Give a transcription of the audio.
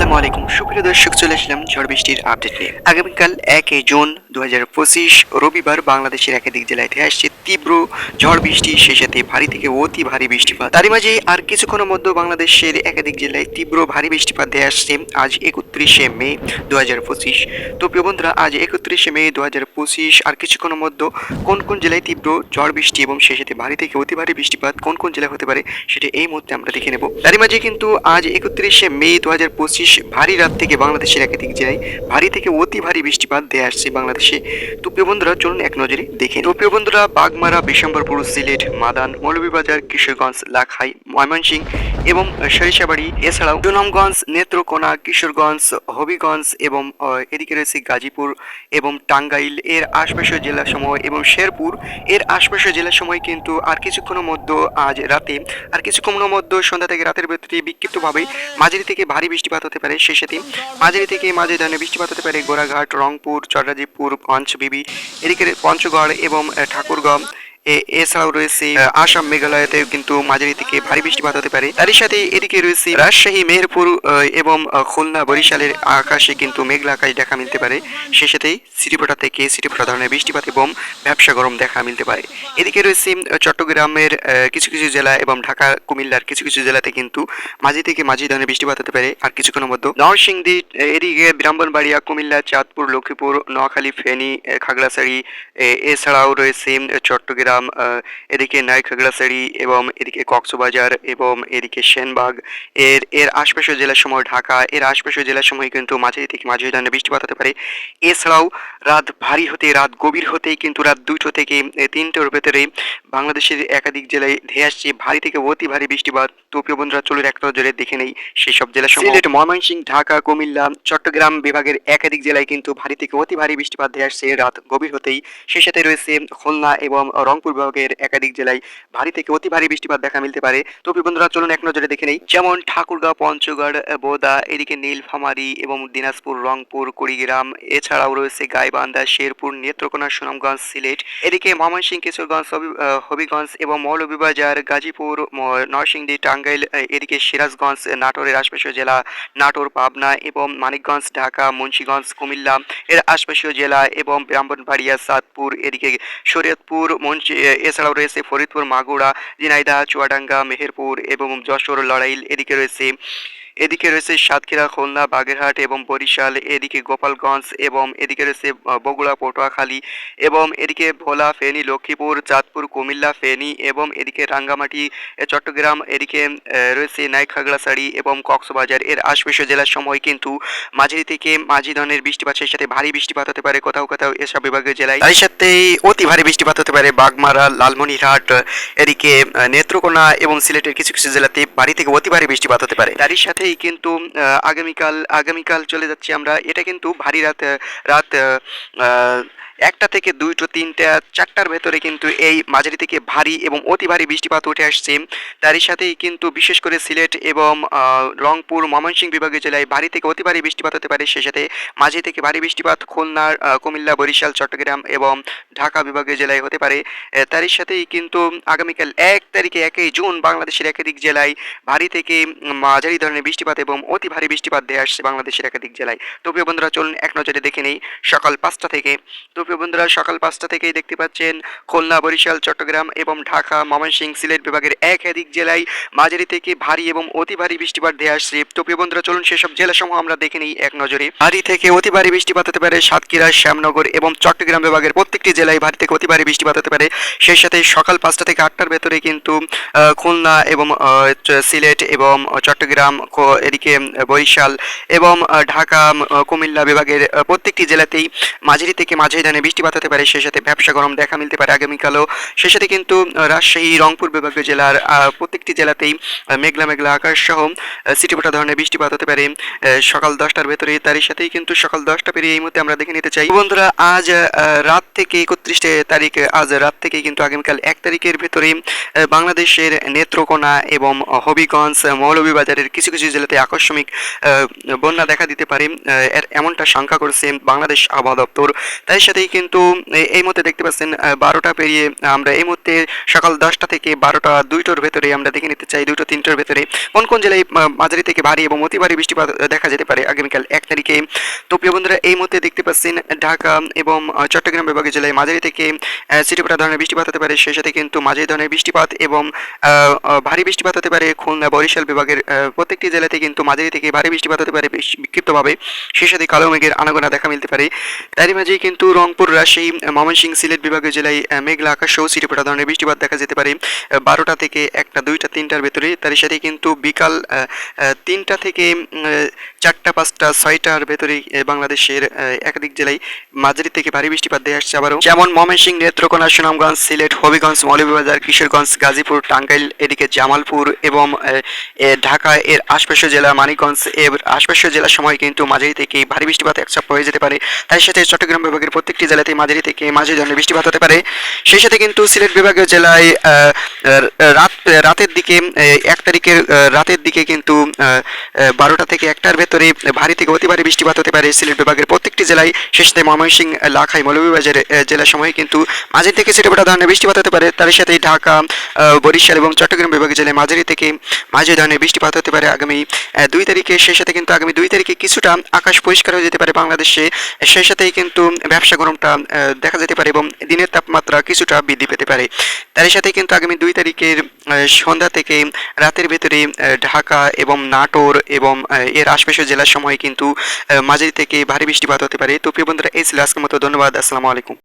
আসসালামু আলাইকুম। সুপ্রিয় দর্শক চলে আসলাম ঝড় বৃষ্টির আপডেট নিয়ে। আগামীকাল একই জুন দু হাজার পঁচিশ রবিবার বাংলাদেশের একাধিক জেলায় ধেয়ে আসছে তীব্র ঝড় বৃষ্টি। সেই সাথে ভারী থেকে অতি ভারী বৃষ্টিপাত। তারই মাঝে আর কিছুক্ষণের মধ্যে বাংলাদেশের একাধিক জেলায় তীব্র ভারী বৃষ্টিপাত ধেয়ে আসছে আজ একত্রিশে মে দু হাজার পঁচিশ। তো প্রিয় বন্ধুরা, আজ একত্রিশে মে দু হাজার পঁচিশ। আর কিছুক্ষণের মধ্যে কোন কোন জেলায় তীব্র ঝড় বৃষ্টি এবং সেই সাথে ভারী থেকে অতি ভারী বৃষ্টিপাত কোন কোন জেলায় হতে পারে সেটা এই মুহূর্তে আমরা দেখে নেব। তারই মাঝে কিন্তু আজ একত্রিশে মে দু হাজার পঁচিশ ভারী রাত থেকে বাংলাদেশের একাধিক জেলায় ভারী থেকে অতি ভারী বৃষ্টিপাত দিয়ে আসছে বাংলাদেশে। তো প্রিয় বন্ধুরা, চলুন এক নজরে দেখে। তো প্রিয় বন্ধুরা, বাগমারা বিশম্বরপুর সিলেট, মাদান, মৌলভীবাজার, কিশোরগঞ্জ, লাখাই, ময়মনসিংহ এবং সরিষাবাড়ি। এছাড়াও সুনামগঞ্জ, নেত্রকোনা, কিশোরগঞ্জ, হবিগঞ্জ এবং এদিকে রয়েছে গাজীপুর এবং টাঙ্গাইল। এর আশপাশের জেলাসমূহ এবং শেরপুর। এর আশপাশের জেলাসমূহে কিন্তু আর কিছুক্ষণের মধ্যে আজ রাতে, আর কিছুক্ষণের মধ্যে সন্ধ্যা থেকে রাতের ভিতরে বিক্ষিপ্তভাবে মাঝারি থেকে ভারী বৃষ্টিপাত হতে পারে। সেই সাথে মাঝারি থেকে মাঝারি ধরনের বৃষ্টিপাত হতে পারে। গোড়াঘাট, রংপুর চট্টরাজিপুর পঞ্চবিবি এদিকে পঞ্চগড় এবং ঠাকুরগাঁও এছাড়াও রয়েছে আসাম মেঘালয়তেও কিন্তু মাঝারি থেকে ভারী বৃষ্টিপাত হতে পারে। তারই সাথে এদিকে রয়েছে রাজশাহী, মেহেরপুর এবং খুলনা, বরিশালের আকাশে কিন্তু মেঘলা আকাশ দেখা মিলতে পারে। সে সাথেই সিটিপোটা থেকে সিটিপোটা ধরনের বৃষ্টিপাত এবং ব্যবসা গরম দেখা মিলতে পারে। এদিকে রয়েছে চট্টগ্রামের কিছু কিছু জেলা এবং ঢাকা, কুমিল্লার কিছু কিছু জেলাতে কিন্তু মাঝি থেকে মাঝি ধরনের বৃষ্টিপাত হতে পারে। আর কিছুক্ষণের মধ্যে নরসিংদী এদিকে ব্রাহ্মণবাড়িয়া, কুমিল্লা, চাঁদপুর, লক্ষ্মীপুর, নোয়াখালী, ফেনী খাগড়াছড়ি এছাড়াও রয়েছে, চট্টগ্রাম আহ, এদিকে নাই খাগড়াছড়ি এবং এদিকে কক্সবাজার এবং এদিকে সেনবাগ। এর এর আশপাশের জেলাসমূহ ঢাকা এর আশপাশের জেলাসমূহে কিন্তু মাঝারি থেকে মাঝারি ধরনের বৃষ্টিপাত হতে পারে। এছাড়াও রাত ভারী হতে রাত গভীর হতেই কিন্তু রাত দুটো থেকে তিনটের ভেতরে বাংলাদেশের একাধিক জেলায় ধেয়ে আসছে ভারী থেকে অতি ভারী বৃষ্টিপাত। তো প্রিয় বন্ধুরা চলুন এক নজরে দেখে নেই সেই সব জেলা সিলেট ময়মনসিংহ ঢাকা কুমিল্লা চট্টগ্রাম বিভাগের একাধিক জেলায় কিন্তু ভারী থেকে অতি ভারী বৃষ্টিপাত ধেয়ে আসছে রাত গভীর হতেই। সেই সাথে রয়েছে খুলনা এবং রংপুর বিভাগের একাধিক জেলায় ভারী থেকে অতি ভারী বৃষ্টিপাত দেখা মিলতে পারে। তো বন্ধুরা, চলুন এক নজরে দেখে নেই। যেমন ঠাকুরগাঁও, পঞ্চগড়, বোদা, এদিকে নীলফামারী এবং দিনাজপুর, রংপুর, কুড়িগ্রাম, এছাড়াও রয়েছে গাইবান্ধা, শেরপুর, নেত্রকোনা, সুনামগঞ্জ, সিলেট, এদিকে ময়মনসিংহ, কিশোরগঞ্জ হবিগঞ্জ এবং মৌলভীবাজার, গাজীপুর নরসিংদী, টাঙ্গাইল এদিকে সিরাজগঞ্জ, নাটোরের আশপাশীয় জেলা নাটোর, পাবনা এবং মানিকগঞ্জ, ঢাকা, মুন্সিগঞ্জ, কুমিল্লা এর আশপাশীয় জেলা এবং ব্রাহ্মণবাড়িয়া, সাতপুর, এদিকে শরীয়তপুর এ- এছাড়াও রয়েছে ফরিদপুর মাগুড়া ঝিনাইদা চুয়াডাঙ্গা মেহেরপুর এবং যশোর লড়াইল এদিকে রয়েছে। এদিকে রয়েছে সাতক্ষীরা খুলনা বাগেরহাট এবং বরিশাল এদিকে গোপালগঞ্জ এবং এদিকে রয়েছে বগুড়া পটুয়াখালী এবং এদিকে ভোলা ফেনী লক্ষ্মীপুর চাঁদপুর কুমিল্লা ফেনী এবং এদিকে রাঙ্গামাটি চট্টগ্রাম এদিকে রয়েছে নাইক খাগড়াছড়ি এবং কক্সবাজার। এর আশপাশের জেলার সময় কিন্তু মাঝারি থেকে মাঝি ধরনের বৃষ্টিপাত সেই সাথে ভারী বৃষ্টিপাত হতে পারে কোথাও কোথাও এসব বিভাগের জেলায়। তার সাথে অতি ভারী বৃষ্টিপাত হতে পারে বাগমারা লালমনিরহাট এদিকে নেত্রকোনা এবং সিলেটের কিছু কিছু জেলাতে ভারী থেকে অতি ভারী বৃষ্টিপাত হতে পারে। তারই সাথেই কিন্তু আগামীকাল আগামীকাল চলে যাচ্ছি আমরা। এটা কিন্তু ভারী রাত রাত একটা থেকে দুইটো, তিনটা, চারটার ভেতরে কিন্তু এই মাঝারি থেকে ভারী এবং অতি ভারী বৃষ্টিপাত উঠে আসছে। তারই সাথেই কিন্তু বিশেষ করে সিলেট এবং রংপুর, ময়মনসিংহ বিভাগীয় জেলায় ভারী থেকে অতি ভারী বৃষ্টিপাত হতে পারে। সে সাথে মাঝারি থেকে ভারী বৃষ্টিপাত খুলনার কুমিল্লা, বরিশাল, চট্টগ্রাম এবং ঢাকা বিভাগীয় জেলায় হতে পারে। তারই সাথেই কিন্তু আগামীকাল এক তারিখে একই জুন বাংলাদেশের একাধিক জেলায় ভারী থেকে মাঝারি ধরনের বৃষ্টিপাত এবং অতি ভারী বৃষ্টিপাত দিয়ে আসছে বাংলাদেশের একাধিক জেলায়। তো প্রিয় বন্ধুরা, চলুন এক নজরে দেখে নেই সকাল পাঁচটা থেকে। তো প্রিয় বন্ধুরা, সকাল পাঁচটা থেকেই দেখতে পাচ্ছেন খুলনা, বরিশাল, চট্টগ্রাম এবং ঢাকা, ময়মনসিংহ, সিলেট বিভাগের একাধিক জেলায় মাঝারি থেকে ভারী এবং অতি ভারী বৃষ্টিপাত দিয়ে আসছে। তো প্রিয় বন্ধুরা, চলুন সেসব জেলাসমূহ আমরা দেখে নিই এক নজরে। ভারী থেকে অতি ভারী বৃষ্টিপাত হতে পারে সাতক্ষীরা, শ্যামনগর এবং চট্টগ্রাম বিভাগের প্রত্যেকটি জেলায় ভারী থেকে অতি ভারী বৃষ্টিপাত হতে পারে। সেই সাথে সকাল পাঁচটা থেকে আটটার ভেতরে কিন্তু খুলনা এবং সিলেট এবং চট্টগ্রাম এদিকে বরিশাল এবং ঢাকা কুমিল্লা বিভাগের প্রত্যেকটি জেলাতেই মাঝারি থেকে মাঝারি ধরনের বৃষ্টিপাত হতে পারে। সেই সাথে ব্যবসা গরম দেখা মিলতে পারে আগামীকালও। সেই সাথে কিন্তু রাজশাহী, রংপুর বিভাগীয় জেলার প্রত্যেকটি জেলাতেই মেঘলা মেঘলা আকাশ সহ সিটিপোটা ধরনের বৃষ্টিপাত হতে পারে। সকাল দশটার ভেতরে তারই সাথেই কিন্তু সকাল দশটা পেরিয়ে এই মুহূর্তে আমরা দেখে নিতে চাই। বন্ধুরা, আজ রাত থেকে একত্রিশ তারিখ, আজ রাত থেকে কিন্তু আগামীকাল এক তারিখের ভেতরে বাংলাদেশের নেত্রকোনা এবং হবিগঞ্জ মৌলভীবাজারের কিছু কিছু জেলাতে আকস্মিক বন্যা দেখা দিতে পারে। এমনটা শঙ্কা করেছে বাংলাদেশ আবহাওয়া দপ্তর। তাই সাথেই কিন্তু এই মুহূর্তে দেখতে পাচ্ছেন বারোটা পেরিয়ে আমরা এই মুহূর্তে সকাল দশটা থেকে বারোটা দুইটোর ভেতরে আমরা দেখে নিতে চাই, দুটো তিনটোর ভেতরে। কোন কোন জেলায় মাঝারি থেকে ভারী এবং অতি ভারী বৃষ্টিপাত দেখা যেতে পারে আগামীকাল এক তারিখে। তো প্রিয় বন্ধুরা, এই মুহূর্তে দেখতে পাচ্ছেন, ঢাকা এবং চট্টগ্রাম বিভাগের জেলায় মাঝারি থেকে সিটিপোটা ধরনের বৃষ্টিপাত হতে পারে। সেই সাথে কিন্তু মাঝারি ধরনের বৃষ্টিপাত এবং ভারী বৃষ্টিপাত হতে পারে খুলনা বরিশাল বিভাগের প্রত্যেকটি জেলাতে কিন্তু মাঝারি থেকে ভারী বৃষ্টিপাত হতে পারে বিক্ষিপ্তভাবে। সেই সাথে কালো মেঘের আনাগোনা দেখা মিলতে পারে। তারই মাঝেই কিন্তু রংপুর রাজশাহী ময়মনসিংহ সিলেট বিভাগীয় জেলায় মেঘলা আকাশ সহ সিটিপোটা ধরনের বৃষ্টিপাত দেখা যেতে পারে। বারোটা থেকে একটা, দুইটা, তিনটার ভেতরে। তার সাথে কিন্তু বিকাল তিনটা থেকে চারটা, পাঁচটা, ছয়টার ভেতরে বাংলাদেশের একাধিক জেলায় মাঝারি থেকে ভারী বৃষ্টিপাত দিয়ে আসছে আবারও। যেমন ময়মনসিংহ, নেত্রকোনা, সুনামগঞ্জ, সিলেট, হবিগঞ্জ, মৌলভীবাজার, কিশোরগঞ্জ, গাজীপুর, টাঙ্গাইল, এদিকে জামালপুর এবং ঢাকা এর আশপাশীয় জেলা মানিকগঞ্জ এর আশপাশীয় জেলার সময় কিন্তু মাঝারি থেকে ভারী বৃষ্টিপাত একচাপ হয়ে যেতে পারে। তার সাথে চট্টগ্রাম বিভাগের প্রত্যেকটি জেলাতে মাঝারি থেকে মাঝারি ধরনের বৃষ্টিপাত হতে পারে। সেই সাথে কিন্তু সিলেট বিভাগীয় জেলায় রাত, রাতের দিকে এক তারিখের রাতের দিকে কিন্তু বারোটা থেকে একটার ভেতরে ভারী থেকে অতি ভারী বৃষ্টিপাত হতে পারে। সিলেট বিভাগের প্রত্যেকটি জেলায় সেই সাথে ময়মনসিংহ, লাখাই মৌলভীবাজার জেলার সময় কিন্তু মাঝারি থেকে ছিটেফোঁটা ধরনের বৃষ্টিপাত হতে পারে। তার সাথে ঢাকা বরিশাল এবং চট্টগ্রাম বিভাগের জেলায় মাঝারি থেকে মাঝারি ধরনের বৃষ্টিপাত হতে পারে আগামী দুই তারিখে। সেই সাথে কিন্তু আগামী দুই তারিখে কিছুটা আকাশ পরিষ্কার হয়ে যেতে পারে বাংলাদেশে। সেই সাথেই কিন্তু ব্যবসা গরমটা দেখা যেতে পারে এবং দিনের তাপমাত্রা কিছুটা বৃদ্ধি পেতে পারে। তার সাথে কিন্তু আগামী দুই তারিখের সন্ধ্যা থেকে রাতের ভেতরে ঢাকা এবং নাটোর এবং এর এর আশপাশের জেলার সময় কিন্তু মাঝারি থেকে ভারী বৃষ্টিপাত হতে পারে। তো প্রিয় বন্ধুরা, এই ছিল আজকের মতো। ধন্যবাদ। আসসালামু আলাইকুম।